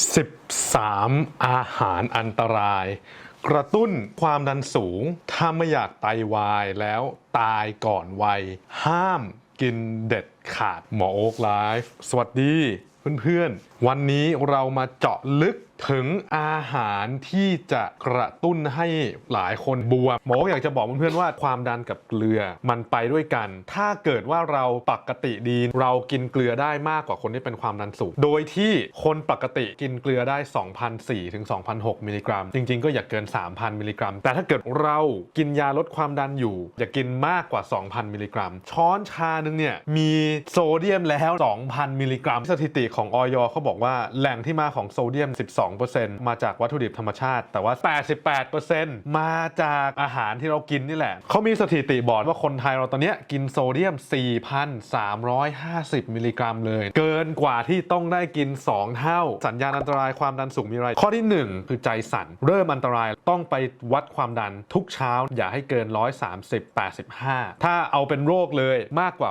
13 อาหารอันตราย กระตุ้นความดันสูง ถ้าไม่อยากไตวายแล้วตายก่อนวัย ห้ามกินเด็ดขาดหมอโอ๊กไลฟ์ สวัสดีเพื่อนๆ วันนี้เรามาเจาะลึก ถึงอาหารที่จะกระตุ้นให้หลายคนบวมหมออยากจะบอกเพื่อนๆว่าความดันกับเกลือมันไปด้วยกัน ถ้าเกิดว่าเราปกติดีเรากินเกลือได้มากกว่าคนที่เป็นความดันสูง โดยที่คนปกติกินเกลือได้ 2,004ถึง2,006มิลลิกรัม จริง ๆ ก็อย่าเกิน 3,000มิลลิกรัม แต่ถ้าเกิดเรากินยาลดความดันอยู่ อย่ากินมากกว่า 2,000มิลลิกรัม ช้อนชาหนึ่งเนี่ยมีโซเดียมแล้ว 2,000มิลลิกรัม สถิติของออยเขาบอกว่าแหล่งที่มาของโซเดียม 12มาจากวัตถุดิบธรรมชาติ แต่ว่า 88%มาจากอาหารที่เรากินนี่แหละ เขามีสถิติบอกว่าคนไทยเราตอนนี้กินโซเดียม 4,350 มิลลิกรัมเลย เกินกว่าที่ต้องได้กิน 2 เท่า สัญญาณอันตรายความดันสูงมีอะไร ข้อที่ 1 คือใจสั่น เริ่มอันตรายต้องไปวัดความดันทุกเช้า อย่าให้เกิน 130 85 ถ้าเอาเป็นโรคเลยมากกว่า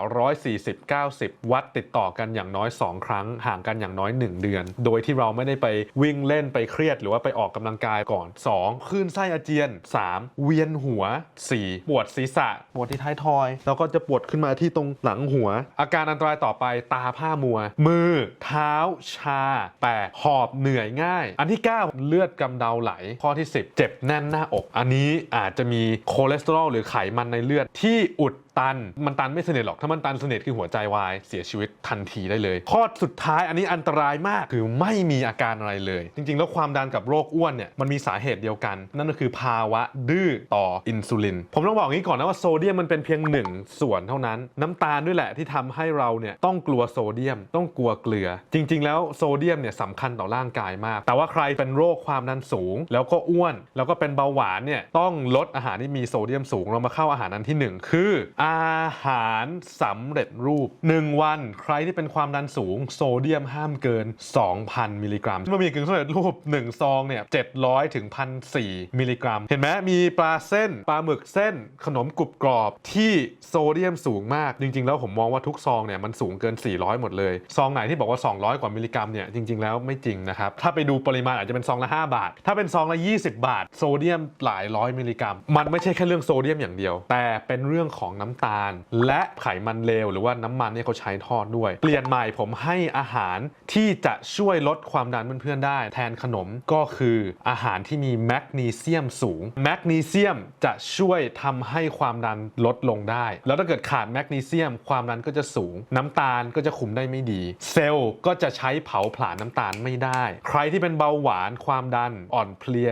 140 90 วัดติดต่อกันอย่างน้อย 2 ครั้ง ห่างกันอย่างน้อย 1 เดือน โดยที่เราไม่ได้ไปวิ่งเล่นไปเครียดหรือว่าไปออกกำลังกายก่อน 2. คลื่นไส้อาเจียน 3. เวียนหัว 4. ปวดศีรษะ ปวดที่ท้ายทอย แล้วก็จะปวดขึ้นมาที่ตรงหลังหัว อาการอันตรายต่อไปตาผ้ามัว มือ เท้า ชา แปะหอบเหนื่อยง่าย อันที่ 9 เลือดกำเดาไหล ข้อที่ 10 เจ็บแน่นหน้าอก อันนี้อาจจะมีคอเลสเตอรอลหรือไขมันในเลือดที่อุดตัน มันตันไม่สนิทหรอก ถ้ามันตันสนิทคือหัวใจวาย เสียชีวิตทันทีได้เลย ข้อสุดท้ายอันนี้อันตรายมากคือไม่มีอาการอะไรเลย จริง ๆ แล้วความดันกับโรคอ้วนเนี่ยมันมีสาเหตุเดียวกัน นั่นก็คือภาวะดื้อต่ออินซูลิน ผมต้องบอกอย่างนี้ก่อนนะว่าโซเดียมมันเป็นเพียงหนึ่งส่วนเท่านั้น น้ำตาลด้วยแหละที่ทำให้เราเนี่ยต้องกลัวโซเดียม ต้องกลัวเกลือ จริง ๆ แล้วโซเดียมเนี่ยสำคัญต่อร่างกายมาก แต่ว่าใครเป็นโรคความดันสูง แล้วก็อ้วน แล้วก็เป็นเบาหวานเนี่ยต้องลดอาหารที่มีโซเดียมสูงเรามาเข้าอาหารอันที่หนึ่งคืออาหารสำเร็จรูป 1 วัน ใครที่เป็นความดันสูง โซเดียมห้ามเกิน 2,000 มิลลิกรัมบะหมี่กึ่งสำเร็จรูป 1 ซองเนี่ย700ถึง1,004มิลลิกรัม เห็นไหมมีปลาเส้น ปลาหมึกเส้น ขนมกรุบกรอบที่โซเดียมสูงมาก จริง ๆ แล้วผมมองว่าทุกซองเนี่ยมันสูงเกิน 400 หมดเลย ซองไหนที่บอกว่า 200 กว่ามิลลิกรัมเนี่ยจริง ๆ แล้วไม่จริงนะครับ ถ้าไปดูปริมาณอาจจะเป็นซองละ 5 บาท ถ้าเป็นซองละ 20 บาท โซเดียมหลายร้อยมิลลิกรัม มันไม่ใช่แค่เรื่องโซเดียมอย่างเดียว แต่เป็นเรื่องของน้ำตาล และไขมันเลวหรือว่าน้ำมันเนี่ยเขาใช้ทอดด้วย เปลี่ยนใหม่ผมให้อาหารที่จะช่วยลดความดันเพื่อนๆได้ แทนขนมก็คืออาหารที่มีแมกนีเซียมสูงแมกนีเซียมจะช่วยทำให้ความดันลดลงได้ แล้วถ้าเกิดขาดแมกนีเซียม ความดันก็จะสูง น้ำตาลก็จะคุมได้ไม่ดี เซลล์ก็จะใช้เผาผลาญน้ำตาลไม่ได้ ใครที่เป็นเบาหวานความดันอ่อนเพลีย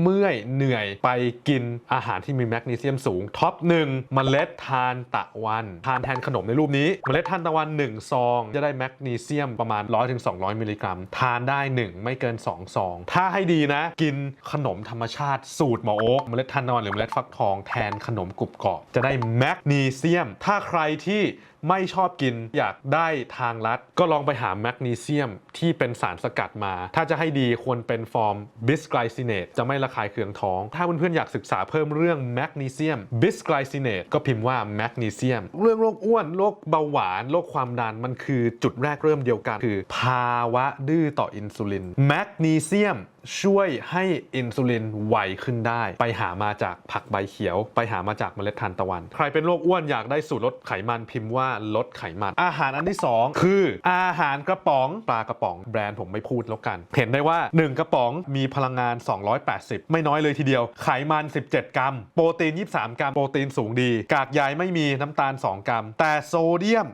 เมื่อยเหนื่อยไปกินอาหารที่มีแมกนีเซียมสูงท็อปหนึ่งมเมล็ดททานตะวัน ทานแทนขนมในรูปนี้ เมล็ดทานตะวัน 1 ซอง จะได้แมกนีเซียมประมาณ 100-200 มิลลิกรัม ทานได้ 1 ไม่เกิน 2 ซอง ถ้าให้ดีนะ กินขนมธรรมชาติสูตรหมอโอ๊กเมล็ดทานตะวันหรือเมล็ดฟักทองแทนขนมกรุบกรอบจะได้แมกนีเซียม ถ้าใครที่ไม่ชอบกินอยากได้ทางลัด ก็ลองไปหาแมกนีเซียมที่เป็นสารสกัดมา ถ้าจะให้ดีควรเป็นฟอร์มบิสไกลซิเนตจะไม่ระคายเคืองท้อง ถ้าเพื่อนๆอยากศึกษาเพิ่มเรื่องแมกนีเซียมบิสไกลซิเนตก็พิมพ์ว่าแมกนีเซียมเรื่องโรคอ้วนโรคเบาหวานโรคความดันมันคือจุดแรกเริ่มเดียวกัน คือ ภาวะดื้อต่ออินซูลินแมกนีเซียม ช่วยให้อินซูลินไวขึ้นได้ ไปหามาจากผักใบเขียว ไปหามาจากเมล็ดทานตะวัน ใครเป็นโรคอ้วนอยากได้สูตรลดไขมันพิมพ์ว่าลดไขมัน อาหารอันที่ 2 คือ อาหารกระป๋องปลากระป๋องแบรนด์ผมไม่พูดแล้วกัน เห็นได้ว่า 1 กระป๋องมีพลังงาน 280 ไม่น้อยเลยทีเดียว ไขมัน 17 กรัม โปรตีน 23 กรัม โปรตีนสูงดี กากใยไม่มีน้ำตาล 2 กรัม แต่โซเดียม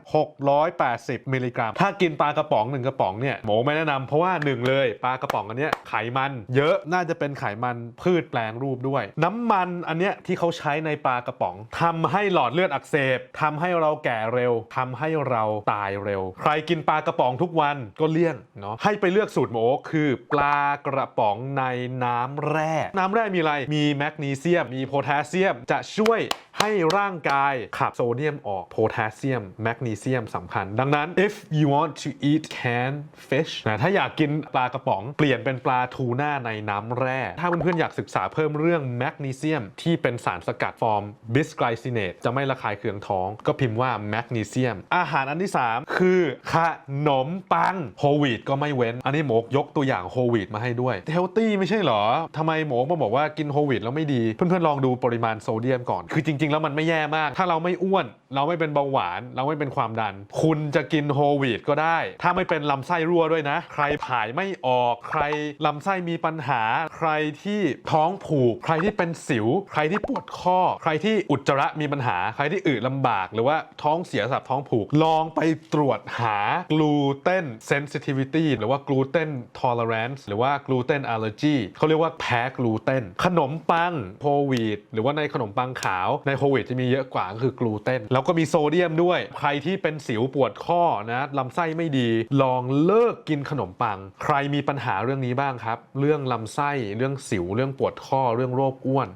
680 มิลลิกรัม ถ้ากินปลากระป๋องหนึ่งกระป๋องเนี่ยหมอไม่แนะนำเพราะว่าหนึ่งเลยปลากระป๋องอันเนี้ยไขมันเยอะน่าจะเป็นไขมันพืชแปลงรูปด้วย น้ำมันอันเนี้ยที่เขาใช้ในปลากระป๋องทำให้หลอดเลือดอักเสบทำให้เราแก่เร็วทำให้เราตายเร็ว ใครกินปลากระป๋องทุกวันก็เลี่ยงเนาะให้ไปเลือกสูตรหมอคือปลากระป๋องในน้ำแร่ น้ำแร่มีอะไรมีแมกนีเซียม มีโพแทสเซียม จะช่วยให้ร่างกายขับโซเดียมออกโพแทสเซียมแมกนีเซียมสำคัญ ดังนั้น if you want to eat canned fish นะถ้าอยากกินปลากระป๋องเปลี่ยนเป็นปลาทูน่าในน้ำแร่ ถ้าเพื่อนๆอยากศึกษาเพิ่มเรื่องแมกนีเซียมที่เป็นสารสกัดฟอร์มบิสไกลซิเนตจะไม่ระคายเคืองท้อง ก็พิมพ์ว่าแมกนีเซียม อาหารอันที่ 3 คือขนมปังโฮวีตก็ไม่เว้น อันนี้หมกยกตัวอย่างโฮวีตมาให้ด้วยเฮลตี้ไม่ใช่เหรอทำไมหมกมาบอกว่ากินโฮวีตแล้วไม่ดี เพื่อนๆลองดูปริมาณโซเดียมก่อน คือจริง ๆ แล้วมันไม่แย่มาก ถ้าเราไม่อ้วน เราไม่เป็นเบาหวาน เราไม่เป็นความดัน คุณจะกินโฮวีตก็ได้ ถ้าไม่เป็นลำไส้รั่วด้วยนะ ใครถ่ายไม่ออกใครลำไส้มีปัญหา ใครที่ท้องผูก ใครที่เป็นสิว ใครที่ปวดข้อ ใครที่อุจจาระมีปัญหา ใครที่อึลำบาก หรือว่าท้องเสียสับท้องผูก ลองไปตรวจหากลูเตนเซนซิทิวิตี้หรือว่ากลูเตนทอลเรนซ์หรือว่ากลูเตนอัลเลอร์จีเขาเรียกว่าแพ้กลูเตนขนมปังโฮลวีตหรือว่าในขนมปังขาวในโฮลวีตจะมีเยอะกว่าก็คือกลูเตนแล้วก็มีโซเดียมด้วย ใครที่เป็นสิวปวดข้อนะลำไส้ไม่ดี ลองเลิกกินขนมปัง ใครมีปัญหาเรื่องนี้บ้างครับเรื่องลำไส้ เรื่องสิว เรื่องปวดข้อ เรื่องโรคอ้วน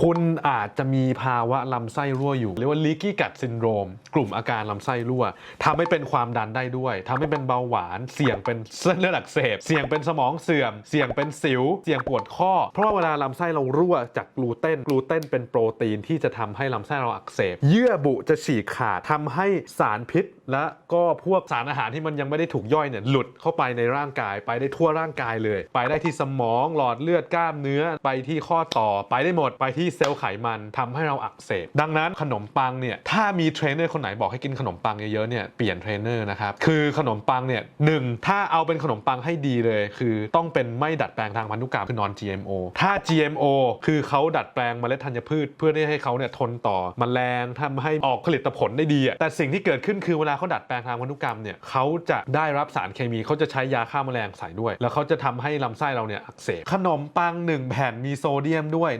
คุณอาจจะมีภาวะลำไส้รั่วอยู่ เรียกว่า leaky gut syndrome กลุ่มอาการลำไส้รั่วทำให้เป็นความดันได้ด้วยทำให้เป็นเบาหวาน เสี่ยงเป็นเส้นเลือดอักเสบ เสี่ยงเป็นสมองเสื่อม เสี่ยงเป็นสิว เสี่ยงปวดข้อ เพราะว่าเวลาลำไส้เรารั่วจากกลูเตน กลูเตนเป็นโปรตีนที่จะทำให้ลำไส้เราอักเสบ เยื่อบุจะฉีกขาดทำให้สารพิษ และก็พวกสารอาหารที่มันยังไม่ได้ถูกย่อยเนี่ยหลุดเข้าไปในร่างกาย ไปได้ทั่วร่างกายเลย ไปได้ที่สมองหลอดเลือดกล้ามเนื้อไปที่ข้อต่อ ไปได้หมดไปที่เซลล์ไขมันทำให้เราอักเสบดังนั้นขนมปังเนี่ยถ้ามีเทรนเนอร์คนไหนบอกให้กินขนมปังเยอะๆเนี่ยเปลี่ยนเทรนเนอร์นะครับคือขนมปังเนี่ยหนึ่งถ้าเอาเป็นขนมปังให้ดีเลย คือต้องเป็นไม่ดัดแปลงทางพันธุกรรมคือนอน GMO ถ้า GMO คือเขาดัดแปลงเมล็ดธัญพืช เพื่อที่ให้เขาเนี่ยทนต่อมแมลงทำให้ออกผลิตผลได้ดีแต่สิ่งที่เกิดขึ้นคือเวลาเขาดัดแปลงทางพันธุกรรมเนี่ยเขาจะได้รับสารเคมีเขาจะใช้ยาฆ่าแมลงใส่ด้วย แล้วเขาจะทำให้ลำไส้เราเนี่ยอักเสบขนมปัง 1 แผ่นมีโซเดียมด้วย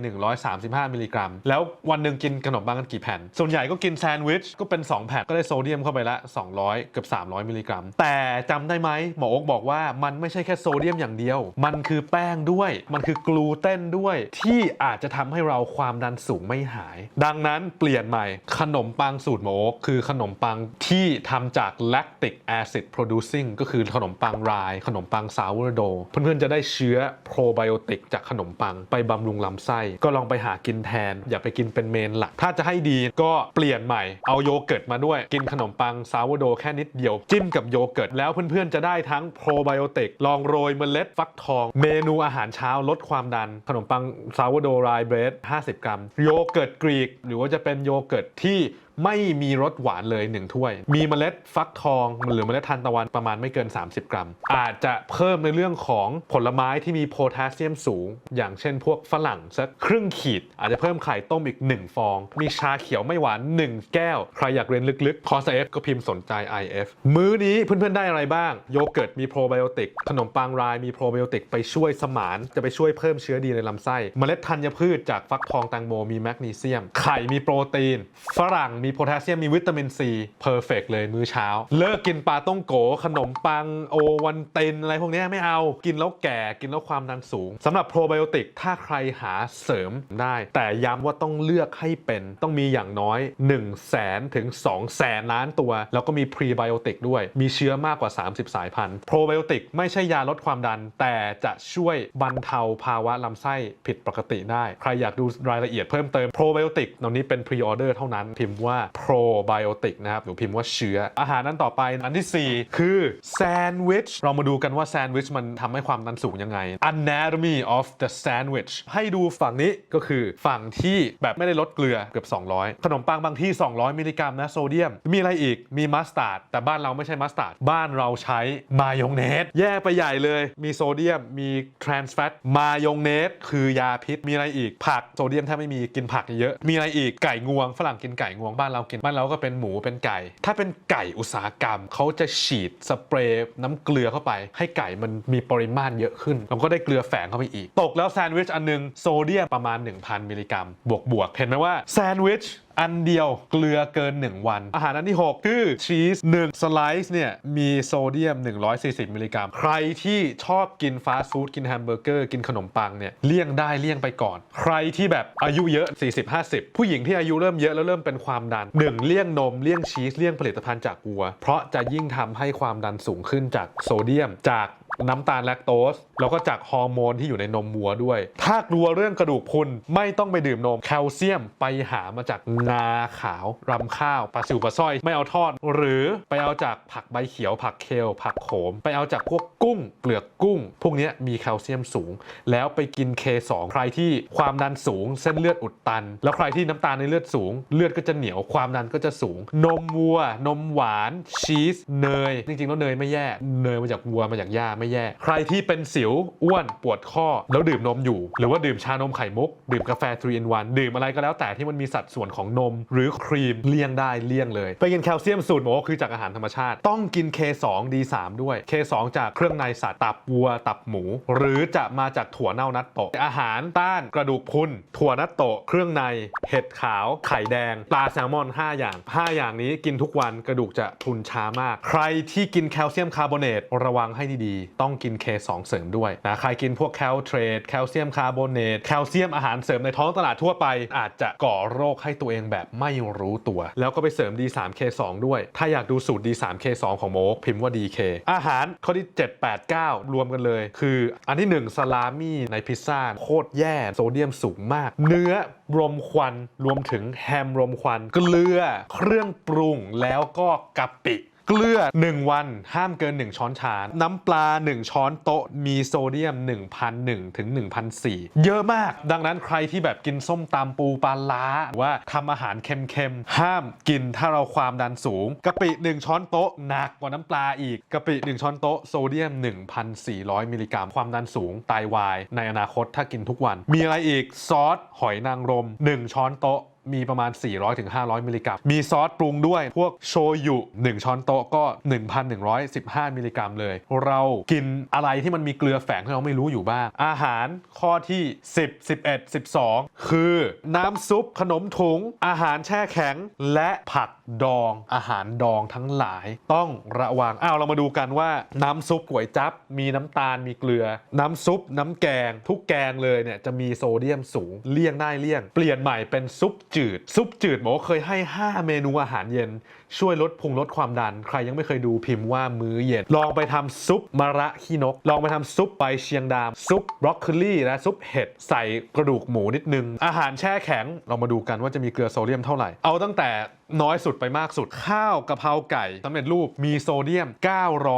135 มิลลิกรัม แล้ววันหนึ่งกินขนมปังกันกี่แผ่น ส่วนใหญ่ก็กินแซนด์วิชก็เป็น 2 แผ่นก็ได้โซเดียมเข้าไปละ 200 เกือบ 300 มิลลิกรัม แต่จำได้ไหมหมอโอ๊กบอกว่ามันไม่ใช่แค่โซเดียมอย่างเดียว มันคือแป้งด้วย มันคือกลูเตนด้วย ที่อาจจะทำให้เราความดันสูงไม่หาย ดังนั้นเปลี่ยนใหม่ขนมปังสูตรหมอโอ๊กคือขนมปังที่ทำจาก lactic acid producing ก็คือขนมปังราย ขนมปังซาวร์โดเพื่อนๆจะได้เชื้อโปรไบโอติกจากขนมปังไปบำรุงลำไส้ ก็ลองไปหากินแทน อย่าไปกินเป็นเมนหลัก ถ้าจะให้ดีก็เปลี่ยนใหม่ เอาโยเกิร์ตมาด้วย กินขนมปังซาวร์โดแค่นิดเดียว จิ้มกับโยเกิร์ต แล้วเพื่อนๆจะได้ทั้งโปรไบโอติกลองโรยเมล็ดฟักทอง เมนูอาหารเช้าลดความดัน ขนมปังซาวร์โดไรเบรด50 กรัม โยเกิร์ตกรีก หรือว่าจะเป็นโยเกิร์ตที่ ไม่มีรสหวานเลย 1 ถ้วย มีเมล็ดฟักทองหรือเมล็ดทานตะวันประมาณไม่เกิน 30 กรัม อาจจะเพิ่มในเรื่องของผลไม้ที่มีโพแทสเซียมสูง อย่างเช่นพวกฝรั่งสักครึ่งขีด อาจจะเพิ่มไข่ต้มอีก 1 ฟอง มีชาเขียวไม่หวาน 1 แก้ว ใครอยากเรียนลึกๆคอร์ส F ก็พิมพ์สนใจ IF มื้อนี้เพื่อนๆได้อะไรบ้าง โยเกิร์ตมีโปรไบโอติกขนมปังรายมีโปรไบโอติกไปช่วยสมาน จะไปช่วยเพิ่มเชื้อดีในลำไส้ เมล็ดธัญพืชจากฟักทองแตงโมมีแมกนีเซียม ไข่มีโปรตีน ฝรั่งมีีโพแทสเซียมมีวิตามินซีเพอร์เฟกเลยมื้อเช้า เลิกกินปลาต้องโก ขนมปังโอวันเตนอะไรพวกนี้ไม่เอากินแล้วแก่กินแล้วความดันสูงสำหรับโปรไบโอติกถ้าใครหาเสริมได้ แต่ย้ำว่าต้องเลือกให้เป็นต้องมีอย่างน้อย 1 0 0 0 0แสนถึง2 0 0แสนล้านตัว แล้วก็มีพรีไบโอติกด้วย มีเชื้อมากกว่า 30 สายพันธุ์โปรไบโอติกไม่ใช่ยาลดความดัน แต่จะช่วยบรรเทาภาวะลำไส้ผิดปกติได้ ใครอยากดูรายละเอียดเพิ่มเติมโปรไบโอติกตอนนี้เป็นพรีออเดอร์เท่านั้นพิมพ์ว่าโปรไบโอติกนะครับหรือพิมพ์ว่าเชื้อ อาหารนั้นต่อไปอันที่ 4 คือแซนด์วิชเรามาดูกันว่าแซนด์วิชมันทำให้ความดันสูงยังไง Anatomy of the sandwich ให้ดูฝั่งนี้ก็คือฝั่งที่แบบไม่ได้ลดเกลือเกือบ 200 ขนมปังบางที่ 200 มิลลิกรัมนะโซเดียม มีอะไรอีกมีมัสตาร์ดแต่บ้านเราไม่ใช่มัสตาร์ดบ้านเราใช้มายองเนสแย่ไปใหญ่เลย มีโซเดียมมีทรานส์แฟตมายองเนสคือยาพิษมีอะไรอีกผักโซเดียมแทบไม่มีกินผักเยอะ มีอะไรอีกไก่งวงฝรั่งกินไก่งวงบ้านานเรากินบ้านเราก็เป็นหมูเป็นไก่ ถ้าเป็นไก่อุตสาหกรรมเขาจะฉีดสเปรย์น้ำเกลือเข้าไป ให้ไก่มันมีปริมาตรเยอะขึ้นแล้วก็ได้เกลือแฝงเข้าไปอีก ตกแล้วแซนด์วิชอันหนึงโซเดียมประมาณ 1,000 มิลลิกรัม บวกบวกๆเห็นไหมว่าแซนด์วิช อันเดียวเกลือเกิน 1 วัน อาหารอันที่ 6 คือชีส1สไลซ์เนี่ย มีโซเดียม 140 มิลลิกรัม ใครที่ชอบกินฟาสต์ฟู้ดกินแฮมเบอร์เกอร์ กินขนมปังเนี่ย เลี่ยงได้เลี่ยงไปก่อน ใครที่แบบอายุเยอะ 40-50 ผู้หญิงที่อายุเริ่มเยอะแล้วเริ่มเป็นความดัน 1 เลี่ยงนมเลี่ยงชีสเลี่ยงผลิตภัณฑ์จากวัว เพราะจะยิ่งทำให้ความดันสูงขึ้นจากโซเดียมจาก น้ำตาลแลคโตสแล้วก็จากฮอร์โมนที่อยู่ในนมวัวด้วย ถ้ากลัวเรื่องกระดูกพุนไม่ต้องไปดื่มนมแคลเซียมไปหามาจากงาขาวรำข้าวปลาซิวปลาสร้อยไม่เอาทอด หรือไปเอาจากผักใบเขียว ผักเคลผักโขม ไปเอาจากพวกกุ้ง เปลือกกุ้ง พวกนี้มีแคลเซียมสูง แล้วไปกิน K2 ใครที่ความดันสูง เส้นเลือดอุดตัน แล้วใครที่น้ำตาลในเลือดสูง เลือดก็จะเหนียวความดันก็จะสูง นมวัว นมหวานชีสเนยจริงๆแล้วเนยไม่แย่เนยมาจากวัวมาจากหญ้าไม่แย่ ใครที่เป็นสิวอ้วนปวดข้อแล้วดื่มนมอยู่ หรือว่าดื่มชานมไข่มุก ดื่มกาแฟ3 in 1ดื่มอะไรก็แล้วแต่ที่มันมีสัดส่วนของนม หรือครีมเลี่ยงได้เลี่ยงเลยไปกินแคลเซียมสูตรหมูคือจากอาหารธรรมชาติ ต้องกิน K2 D3 ด้วย K2 จากเครื่องในสัตว์ตับวัวตับหมู หรือจะมาจากถั่วเน่านัตโตะอาหารต้านกระดูกพุนถั่วนัตโตะเครื่องใน เห็ดขาว ไข่แดง ปลาแซลมอน 5 อย่าง 5 อย่างนี้กินทุกวันกระดูกจะพุนช้ามาก ใครที่กินแคลเซียมคาร์บอเนตระวังให้ดีต้องกิน K2 เสริมด้วยนะใครกินพวกแคลเทรตแคลเซียมคาร์บอเนตแคลเซียมอาหารเสริมในท้องตลาดทั่วไป อาจจะก่อโรคให้ตัวเองแบบไม่รู้ตัว แล้วก็ไปเสริม D3K2 ด้วย ถ้าอยากดูสูตร D3K2 ของโมกพิมพ์ว่า DK อาหารข้อที่ 7 8 9 รวมกันเลย คืออันที่ 1 สลามี่ในพิซซ่าโคตรแย่โซเดียมสูงมาก เนื้อรมควันรวมถึงแฮมรมควันเกลือเครื่องปรุงแล้วก็กะปิ เกลือ 1 วันห้ามเกิน 1 ช้อนชา น้ำปลา 1 ช้อนโต๊ะมีโซเดียม 1,001ถึง1,004เยอะมาก ดังนั้นใครที่แบบกินส้มตำปูปลาล้าหรือว่าทำอาหารเค็มๆ ห้ามกินถ้าเราความดันสูงกะปิ 1 ช้อนโต๊ะหนักกว่าน้ำปลาอีกกะปิ 1 ช้อนโต๊ะโซเดียม 1,400 มิลลิกรัม ความดันสูงไตาวาย ในอนาคตถ้ากินทุกวัน มีอะไรอีกซอสหอยนางรม 1 ช้อนโต๊ะ มีประมาณ 400-500 มิลลิกรัม มีซอสปรุงด้วย พวกโชยุ 1 ช้อนโต๊ะก็ 1,115 มิลลิกรัมเลย เรากินอะไรที่มันมีเกลือแฝงที่เราไม่รู้อยู่บ้าง อาหารข้อที่ 10 11 12 คือน้ำซุปขนมถุง อาหารแช่แข็ง และผักดอง อาหารดองทั้งหลายต้องระวัง อ้าวเรามาดูกันว่าน้ำซุปก๋วยจั๊บมีน้ำตาลมีเกลือ น้ำซุปน้ำแกง ทุกแกงเลยเนี่ยจะมีโซเดียมสูงเลี่ยงได้เลี่ยง เปลี่ยนใหม่เป็นซุปจืด ซุปจืดหมอเคยให้ 5 เมนูอาหารเย็น ช่วยลดพุงลดความดัน ใครยังไม่เคยดูพิมพ์ว่ามื้อเย็น ลองไปทำซุปมะระขี้นก ลองไปทำซุปใบเชียงดาม ซุปบรอกโคลีและซุปเห็ดใส่กระดูกหมูนิดนึง อาหารแช่แข็งเรามาดูกันว่าจะมีเกลือโซเดียมเท่าไหร่เอาตั้งแต่น้อยสุดไปมากสุด ข้าวกะเพราไก่สำเร็จรูปมีโซเดียม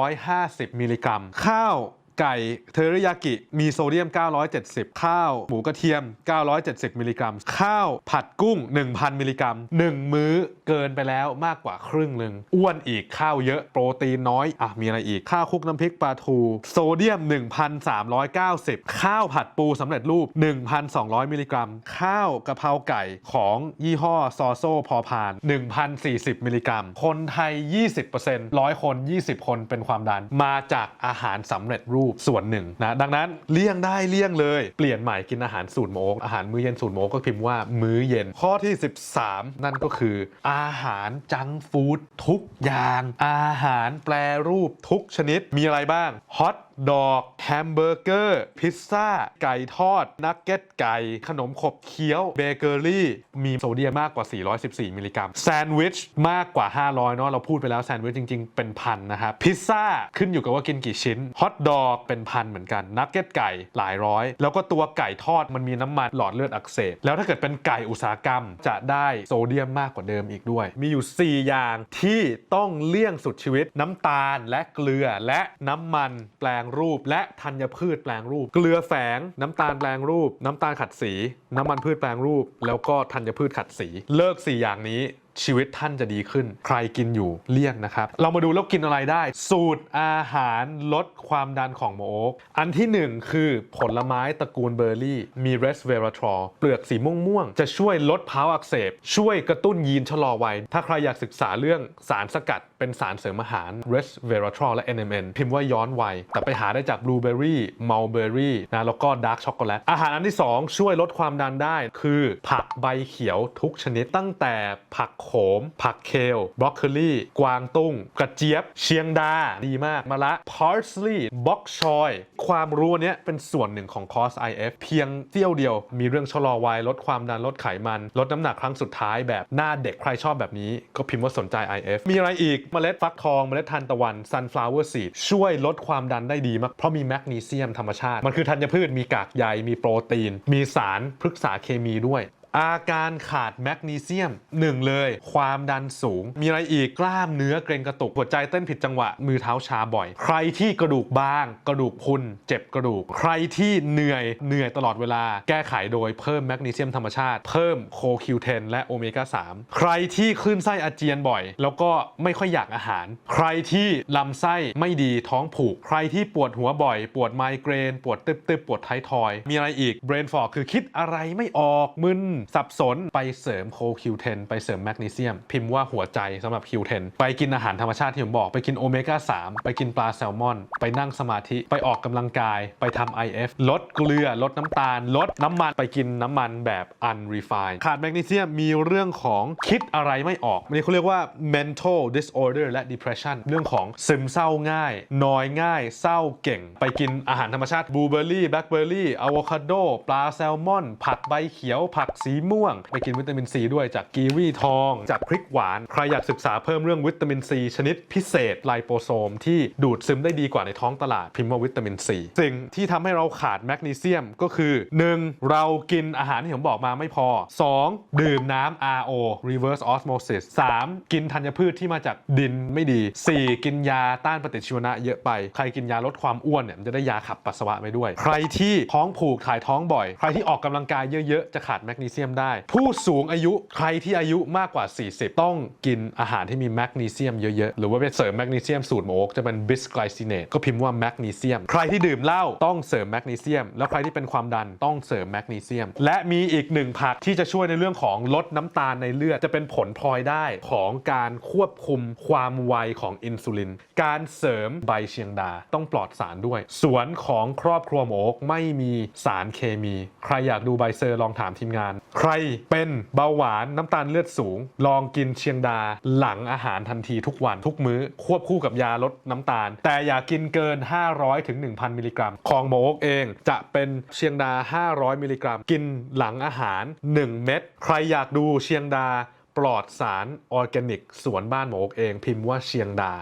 950 มิลลิกรัม ข้าว ไก่เทอริยากิมีโซเดียม 970 ข้าวหมูกระเทียม 970 มิลลิกรัม ข้าวผัดกุ้ง 1,000 มิลลิกรัม 1 มื้อเกินไปแล้วมากกว่าครึ่งหนึ่งอ้วนอีกข้าวเยอะโปรตีนน้อย อะ มีอะไรอีก ข้าวคลุกน้ำพริกปลาทู โซเดียม 1,390 ข้าวผัดปูสำเร็จรูป 1,200 มิลลิกรัม ข้าวกะเพราไก่ของยี่ห้อซอโซพอพาน 1,040 มิลลิกรัม คนไทย 20% 100 คน 20 คนเป็นความดันมาจากอาหารสำเร็จรูปส่วนหนึ่งนะดังนั้นเลี่ยงได้เลี่ยงเลยเปลี่ยนใหม่กินอาหารสูตรโมกอาหารมื้อเย็นสูตรโมกก็พิมพ์ว่ามื้อเย็นข้อที่ 13 นั่นก็คือ อาหารจังฟู้ดทุกอย่าง อาหารแปรรูปทุกชนิดมีอะไรบ้างฮอต ดอกแฮมเบอร์เกอร์ พิซซ่า ไก่ทอด นักเก็ตไก่ ขนมขบเคี้ยวเบเกอรี่ มีโซเดียมมากกว่า 414 มิลลิกรัมแซนด์วิชมากกว่า 500 เนาะเราพูดไปแล้วแซนด์วิชจริง ๆ เป็นพันนะครับพิซซ่าขึ้นอยู่กับว่ากินกี่ชิ้นฮอทดอกเป็นพันเหมือนกันนักเก็ตไก่หลายร้อย แล้วก็ตัวไก่ทอดมันมีน้ำมันหลอดเลือดอักเสบแล้วถ้าเกิดเป็นไก่อุตสาหกรรม จะได้โซเดียมมากกว่าเดิมอีกด้วย มีอยู่ 4 อย่างที่ต้องเลี่ยงสุดชีวิต น้ำตาลและเกลือและน้ำมันแปลงรูป และธัญพืชแปลงรูป เกลือแฝง น้ำตาลแปลงรูป น้ำตาลขัดสี น้ำมันพืชแปลงรูป แล้วก็ธัญพืชขัดสี เลิก 4 อย่างนี้ชีวิตท่านจะดีขึ้น ใครกินอยู่เลี่ยงนะครับ เรามาดูแล้วกินอะไรได้ สูตรอาหารลดความดันของหมอโอ๊กอันที่หนึ่งคือผลไม้ตระกูลเบอร์รี่ มีเรสเวราทรอลเปลือกสีม่วงๆ จะช่วยลดภาวะอักเสบ ช่วยกระตุ้นยีนชะลอวัย ถ้าใครอยากศึกษาเรื่องสารสกัด เป็นสารเสริมอาหาร res veratrol และ NMN พิมพ์ว่าย้อนวัย แต่ไปหาได้จาก blueberry mulberry นะแล้วก็ dark chocolate อาหารอันที่ 2 ช่วยลดความดันได้ คือผักใบเขียวทุกชนิดตั้งแต่ผักโขม ผักเคลบรอกโคลีกวางตุ้ง กระเจี๊ยบ เชียงดา ดีมากมะละ parsley bok choy ความรู้อันเนี้ยเป็นส่วนหนึ่งของคอร์ส IF เพียงเสี้ยวเดียว มีเรื่องชะลอวัยลดความดันลดไขมัน ลดน้ำหนักครั้งสุดท้ายแบบหน้าเด็กใครชอบแบบนี้ ก็พิมพ์ว่าสนใจ IF มีอะไรอีกเมล็ดฟักทองเมล็ดทานตะวัน sunflower seed ช่วยลดความดันได้ดีมากเพราะมีแมกนีเซียมธรรมชาติ มันคือธัญพืชมีกากใยมีโปรตีน มีสารพฤกษาเคมีด้วย อาการขาดแมกนีเซียมหนึ่งเลย ความดันสูง มีอะไรอีกกล้ามเนื้อเกร็งกระตุกหัวใจเต้นผิดจังหวะมือเท้าชาบ่อย ใครที่กระดูกบาง กระดูกพุนเจ็บกระดูก ใครที่เหนื่อยเหนื่อยตลอดเวลา แก้ไขโดยเพิ่มแมกนีเซียมธรรมชาติเพิ่มโคคิวเทนและโอเมก้า3ใครที่คลื่นไส้อาเจียนบ่อย แล้วก็ไม่ค่อยอยากอาหาร ใครที่ลำไส้ไม่ดีท้องผูก ใครที่ปวดหัวบ่อย ปวดไมเกรน ปวดตึบๆปวดท้ายทอย มีอะไรอีกเบรนฟอร์คือคิดอะไรไม่ออกมึนสับสนไปเสริมโคคิวเทนไปเสริมแมกนีเซียม พิมพ์ว่าหัวใจสำหรับคิวเทนไปกินอาหารธรรมชาติที่ผมบอกไปกินโอเมก้า3 ไปกินปลาแซลมอน ไปนั่งสมาธิไปออกกำลังกาย ไปทำ IF ลดเกลือ ลดน้ำตาล ลดน้ำมันไปกินน้ำมันแบบ unrefined ขาดแมกนีเซียมมีเรื่องของคิดอะไรไม่ออกอันนี้เขาเรียกว่า mental disorder และ depression เรื่องของซึมเศร้าง่ายนอยง่าย เศร้าเก่ง ไปกินอาหารธรรมชาติบลูเบอร์รี่แบล็คเบอร์รี่อะโวคาโดปลาแซลมอน ผักใบเขียวผักสีม่วง ไปกินวิตามินซีด้วยจากกีวีทอง จากพริกหวาน ใครอยากศึกษาเพิ่มเรื่องวิตามินซีชนิดพิเศษไลโปโซม ที่ดูดซึมได้ดีกว่าในท้องตลาดพิมพ์ว่าวิตามินซีสิ่งที่ทำให้เราขาดแมกนีเซียมก็คือ 1. เรากินอาหารที่ผมบอกมาไม่พอ 2. ดื่มน้ำ RO reverse osmosis 3. กินธัญพืชที่มาจากดินไม่ดี 4. กินยาต้านปฏิชีวนะเยอะไป ใครกินยาลดความอ้วนเนี่ยมันจะได้ยาขับปัสสาวะไปด้วย ใครที่ท้องผูกถ่ายท้องบ่อย ใครที่ออกกำลังกายเยอะๆจะขาดแมกนีเซียมได้ ผู้สูงอายุใครที่อายุมากกว่า 40 ต้องกินอาหารที่มีแมกนีเซียมเยอะๆ หรือว่าไปเสริมแมกนีเซียมสูตรหมอโอ๊กจะเป็นบิสไกลซิเนตก็พิมพ์ว่าแมกนีเซียม ใครที่ดื่มเหล้าต้องเสริมแมกนีเซียม แล้วใครที่เป็นความดันต้องเสริมแมกนีเซียม และมีอีกหนึ่งผักที่จะช่วยในเรื่องของลดน้ำตาลในเลือดจะเป็นผลพลอยได้ของการควบคุมความไวของอินซูลิน การเสริมใบเชียงดาต้องปลอดสารด้วย สวนของครอบครัวหมอโอ๊กไม่มีสารเคมี ใครอยากดูใบเซอร์ลองถามทีมงานใครเป็นเบาหวานน้ำตาลเลือดสูง ลองกินเชียงดาหลังอาหารทันทีทุกวันทุกมื้อ ควบคู่กับยาลดน้ำตาล แต่อย่ากินเกิน 500ถึง1,000 มิลลิกรัม ของหมอโอ๊กเองจะเป็นเชียงดา 500 มิลลิกรัม กินหลังอาหาร 1 เม็ดใครอยากดูเชียงดา ปลอดสารออร์แกนิกสวนบ้านหมอโอ๊กเอง พิมพ์ว่าเชียงดา